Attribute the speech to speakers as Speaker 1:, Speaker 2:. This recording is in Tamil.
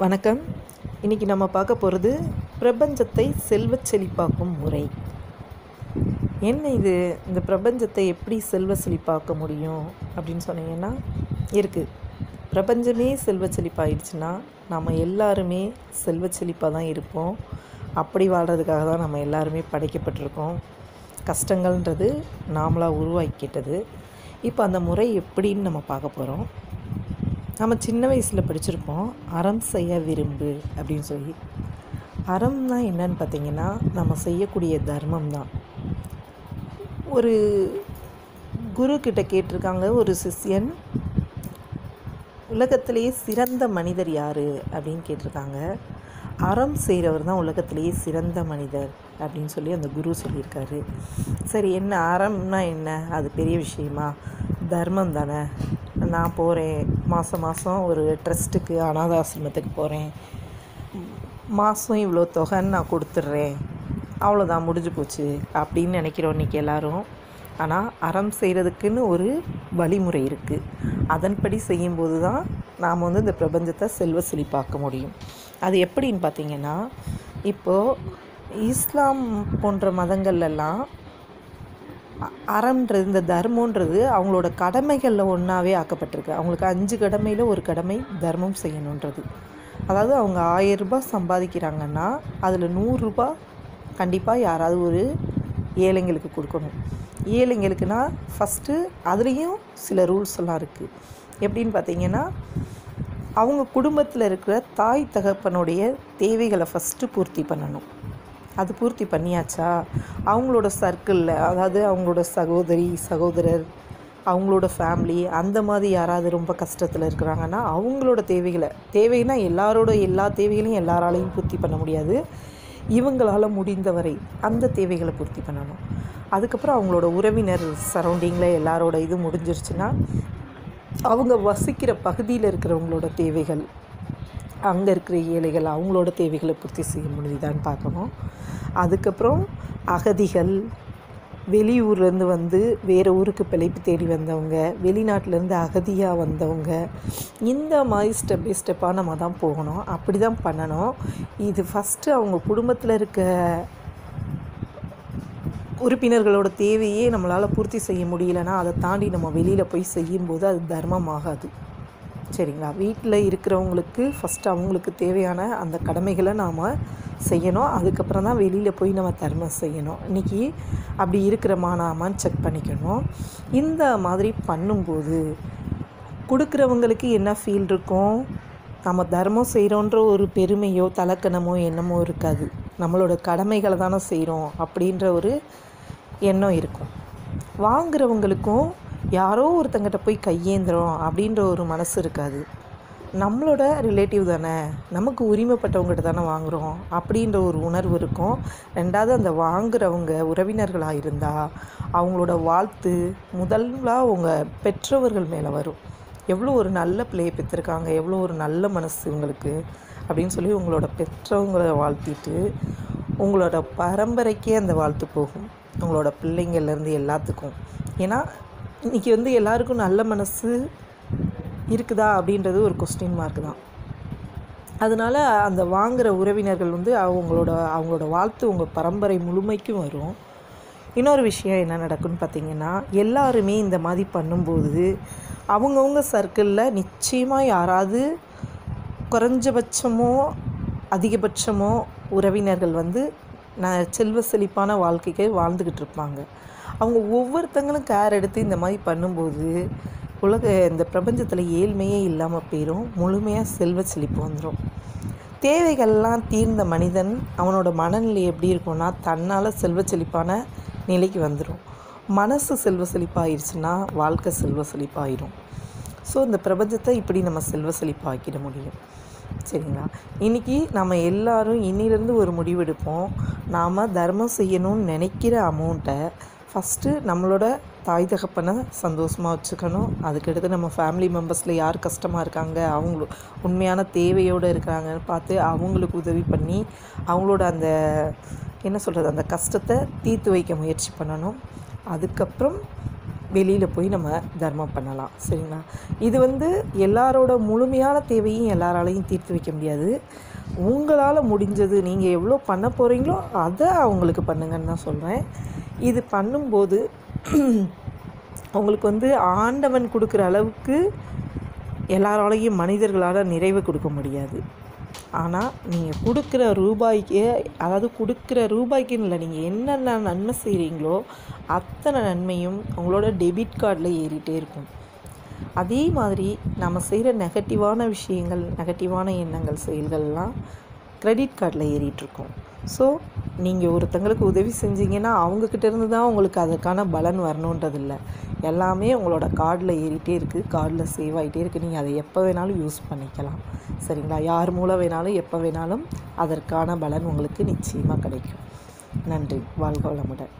Speaker 1: வணக்கம். இன்றைக்கி நம்ம பார்க்க போகிறது பிரபஞ்சத்தை செல்வச் செழிப்பாக்கும் முறை. என்ன இது? இந்த பிரபஞ்சத்தை எப்படி செல்வ செழிப்பாக்க முடியும் அப்படின்னு சொன்னீங்கன்னா இருக்குது பிரபஞ்சமே செல்வ செழிப்பாயிடுச்சுன்னா நம்ம எல்லாருமே செல்வ செழிப்பாக தான் இருப்போம். அப்படி வாழ்கிறதுக்காக தான் நம்ம எல்லாருமே படைக்கப்பட்டிருக்கோம். கஷ்டங்கள்ன்றது நாமளாக உருவாக்கிட்டது இப்போ அந்த முறை எப்படின்னு நம்ம பார்க்க போகிறோம் நம்ம சின்ன வயசில் படிச்சிருப்போம் அறம் செய்ய விரும்பு அப்படின்னு சொல்லி. அறம்னா என்னன்னு பார்த்தீங்கன்னா நம்ம செய்யக்கூடிய தர்மம் தான். ஒரு குரு கிட்ட கேட்டிருக்காங்க ஒரு சிஷ்யன் உலகத்திலேயே சிறந்த மனிதர் யார் அப்படின்னு கேட்டிருக்காங்க. அறம் செய்கிறவர் தான் உலகத்திலேயே சிறந்த மனிதர் அப்படின்னு சொல்லி அந்த குரு சொல்லியிருக்காரு. சரி என்ன அறம்னா என்ன? அது பெரிய விஷயமா? தர்மம் தானே. நான் போகிறேன் மாதம் மாதம் ஒரு ட்ரஸ்ட்டுக்கு அனாத ஆசிரமத்துக்கு போகிறேன் மாதம் இவ்வளோ தொகைன்னு நான் கொடுத்துட்றேன். அவ்வளோதான் முடிஞ்சு போச்சு அப்படின்னு நினைக்கிறோம் இன்றைக்கி எல்லாரும். ஆனால் அறம் செய்கிறதுக்குன்னு ஒரு வழிமுறை இருக்குது அதன்படி செய்யும்போது தான் நாம் வந்து இந்த பிரபஞ்சத்தை செல்வ செழிப்பாக்க முடியும். அது எப்படின்னு பார்த்தீங்கன்னா இப்போது இஸ்லாம் போன்ற மதங்கள்லாம் அறம்ன்றது இந்த தர்மன்றது அவங்களோட கடமைகளில் ஒன்றாவே ஆக்கப்பட்டிருக்கு. அவங்களுக்கு அஞ்சு கடமையில் ஒரு கடமை தர்மம் செய்யணுன்றது. அதாவது அவங்க ஆயிரம் ரூபாய் சம்பாதிக்கிறாங்கன்னா அதில் நூறுரூபா கண்டிப்பாக யாராவது ஒரு ஏழைங்களுக்கு கொடுக்கணும். ஏழைங்களுக்குனா ஃபஸ்ட்டு அதுலேயும் சில ரூல்ஸ் எல்லாம் இருக்குது எப்படின்னு பார்த்தீங்கன்னா அவங்க குடும்பத்தில் இருக்கிற தாய் தகப்பனுடைய தேவைகளை ஃபஸ்ட்டு பூர்த்தி பண்ணணும். அது பூர்த்தி பண்ணியாச்சா? அவங்களோட சர்க்கிளில் அதாவது அவங்களோட சகோதரி சகோதரர் அவங்களோட ஃபேமிலி அந்த மாதிரி யாராவது ரொம்ப கஷ்டத்தில் இருக்கிறாங்கன்னா அவங்களோட தேவைகளை தேவைன்னா எல்லாரோட எல்லா தேவைகளையும் எல்லாராலையும் பூர்த்தி பண்ண முடியாது. இவங்களால் முடிந்தவரை அந்த தேவைகளை பூர்த்தி பண்ணணும். அதுக்கப்புறம் அவங்களோட உறவினர் சரௌண்டிங்கில் எல்லாரோட இது முடிஞ்சிருச்சுன்னா அவங்க வசிக்கிற பகுதியில் இருக்கிறவங்களோட தேவைகள் அங்கே இருக்கிற ஏழைகள் அவங்களோட தேவைகளை பூர்த்தி செய்ய முடியுதான்னு பார்க்கணும். அதுக்கப்புறம் அகதிகள் வெளியூர்லேருந்து வந்து வேறு ஊருக்கு பிழைப்பு தேடி வந்தவங்க வெளிநாட்டிலேருந்து அகதியாக வந்தவங்க இந்த மாதிரி ஸ்டெப் பை ஸ்டெப்பாக நம்ம தான் போகணும். அப்படி தான் பண்ணணும். இது ஃபஸ்ட்டு அவங்க குடும்பத்தில் இருக்க உறுப்பினர்களோட தேவையே நம்மளால் பூர்த்தி செய்ய முடியலன்னா அதை தாண்டி நம்ம வெளியில் போய் செய்யும்போது அது தர்மம் ஆகாது சரிங்களா? வீட்டில் இருக்கிறவங்களுக்கு ஃபஸ்ட்டு அவங்களுக்கு தேவையான அந்த கடமைகளை நாம் செய்யணும். அதுக்கப்புறம் தான் வெளியில் போய் நம்ம தர்மம் செய்யணும். இன்றைக்கி அப்படி இருக்கிறோமா நாமான்னு செக் பண்ணிக்கணும். இந்த மாதிரி பண்ணும்போது கொடுக்குறவங்களுக்கு என்ன ஃபீல் இருக்கும்? நம்ம தர்மம் செய்கிறோன்ற ஒரு பெருமையோ தலக்கணமோ எண்ணமோ இருக்காது. நம்மளோட கடமைகளை தானே செய்கிறோம் அப்படின்ற ஒரு எண்ணம் இருக்கும். வாங்குறவங்களுக்கும் யாரோ ஒருத்தங்கிட்ட போய் கையேந்துறோம் அப்படின்ற ஒரு மனசு இருக்காது. நம்மளோட ரிலேட்டிவ் தானே நமக்கு உரிமைப்பட்டவங்ககிட்ட தானே வாங்குகிறோம் அப்படின்ற ஒரு உணர்வு இருக்கும். ரெண்டாவது அந்த வாங்குறவங்க உறவினர்களாக இருந்தால் அவங்களோட வாழ்த்து முதல்ல அவங்க பெற்றவர்கள் மேலே வரும். எவ்வளோ ஒரு நல்ல பிள்ளையை பெற்றிருக்காங்க எவ்வளோ ஒரு நல்ல மனசு இவங்களுக்கு அப்படின்னு சொல்லி உங்களோட பெற்றவங்களை வாழ்த்திட்டு உங்களோட பரம்பரைக்கே அந்த வாழ்த்து போகும். உங்களோட பிள்ளைங்கள்லேருந்து எல்லாத்துக்கும். ஏன்னா இன்றைக்கி வந்து எல்லாருக்கும் நல்ல மனசு இருக்குதா அப்படின்றது ஒரு கொஸ்டின் மார்க் தான். அதனால் அந்த வாங்குகிற உறவினர்கள் வந்து அவங்களோட அவங்களோட வாழ்த்து உங்கள் பரம்பரை முழுமைக்கும் வரும். இன்னொரு விஷயம் என்ன நடக்குன்னு பார்த்தீங்கன்னா எல்லாருமே இந்த மாதிரி பண்ணும்போது அவங்கவுங்க சர்க்கிளில் நிச்சயமாக யாராவது குறைஞ்சபட்சமோ அதிகபட்சமோ உறவினர்கள் வந்து ந செல்வ செழிப்பான வாழ்க்கைக்கு வாழ்ந்துக்கிட்டு இருப்பாங்க. அவங்க ஒவ்வொருத்தங்களும் கேர் எடுத்து இந்த மாதிரி பண்ணும்போது உலக இந்த பிரபஞ்சத்தில் ஏழ்மையே இல்லாமல் போயிடும் முழுமையாக செல்வ செழிப்பு வந்துடும் தேவைகள்லாம் தீர்ந்த மனிதன் அவனோட மனநிலை எப்படி இருக்கும்னா தன்னால் செல்வ செழிப்பான நிலைக்கு வந்துடும் மனசு செல்வ செழிப்பாயிருச்சுன்னா வாழ்க்கை செல்வ செழிப்பாயிரும். ஸோ இந்த பிரபஞ்சத்தை இப்படி நம்ம செல்வ செழிப்பாக்கிட முடியும். சரிங்களா? இன்றைக்கி நம்ம எல்லாரும் இன்னிலேருந்து ஒரு முடிவெடுப்போம் நாம் தர்மம் செய்யணும்னு நினைக்கிற அமௌண்ட்டை ஃபஸ்ட்டு நம்மளோட தாய் தகப்பனை சந்தோஷமாக வச்சுக்கணும். அதுக்கடுத்து நம்ம ஃபேமிலி மெம்பர்ஸில் யார் கஷ்டமாக இருக்காங்க அவங்களும் உண்மையான தேவையோடு இருக்கிறாங்கன்னு பார்த்து அவங்களுக்கு உதவி பண்ணி அவங்களோட அந்த என்ன சொல்கிறது அந்த கஷ்டத்தை தீர்த்து வைக்க முயற்சி பண்ணணும். அதுக்கப்புறம் வெளியில் போய் நம்ம தர்மம் பண்ணலாம். சரிங்களா? இது வந்து எல்லாரோட முழுமையான தேவையும் எல்லாராலையும் தீர்த்து வைக்க முடியாது. உங்களால் முடிஞ்சது நீங்கள் எவ்வளோ பண்ண போகிறீங்களோ அதை அவங்களுக்கு பண்ணுங்கன்னு தான் சொல்கிறேன் இது பண்ணும்போது அவங்களுக்கு வந்து ஆண்டவன் கொடுக்குற அளவுக்கு எல்லாராலையும் மனிதர்களால் நிறைவு கொடுக்க முடியாது. ஆனால் நீங்கள் கொடுக்குற ரூபாய்க்கு அதாவது கொடுக்குற ரூபாய்க்குன்னு இல்லை நீங்கள் என்னென்ன நன்மை செய்கிறீங்களோ அத்தனை நன்மையும் உங்களோட டெபிட் கார்டில் ஏறிட்டே இருக்கும். அதே மாதிரி நம்ம செய்கிற நெகட்டிவான விஷயங்கள் நெகட்டிவான எண்ணங்கள் செயல்கள்லாம் க்ரெடிட் கார்டில் ஏறிட்டுருக்கும் ஸோ நீங்கள் ஒருத்தங்களுக்கு உதவி செஞ்சீங்கன்னா அவங்கக்கிட்ட இருந்து தான் உங்களுக்கு அதுக்கான பலன் வரணுன்றது இல்லை எல்லாமே உங்களோட கார்டில் ஏறிட்டே இருக்குது கார்டில் சேவ் ஆகிட்டே இருக்குது நீங்கள் அதை எப்போ வேணாலும் யூஸ் பண்ணிக்கலாம். சரிங்களா? யார் மூலம் வேணாலும் எப்போ வேணாலும் அதற்கான பலன் உங்களுக்கு நிச்சயமாக கிடைக்கும். நன்றி. வாழ்க வளமுடன்.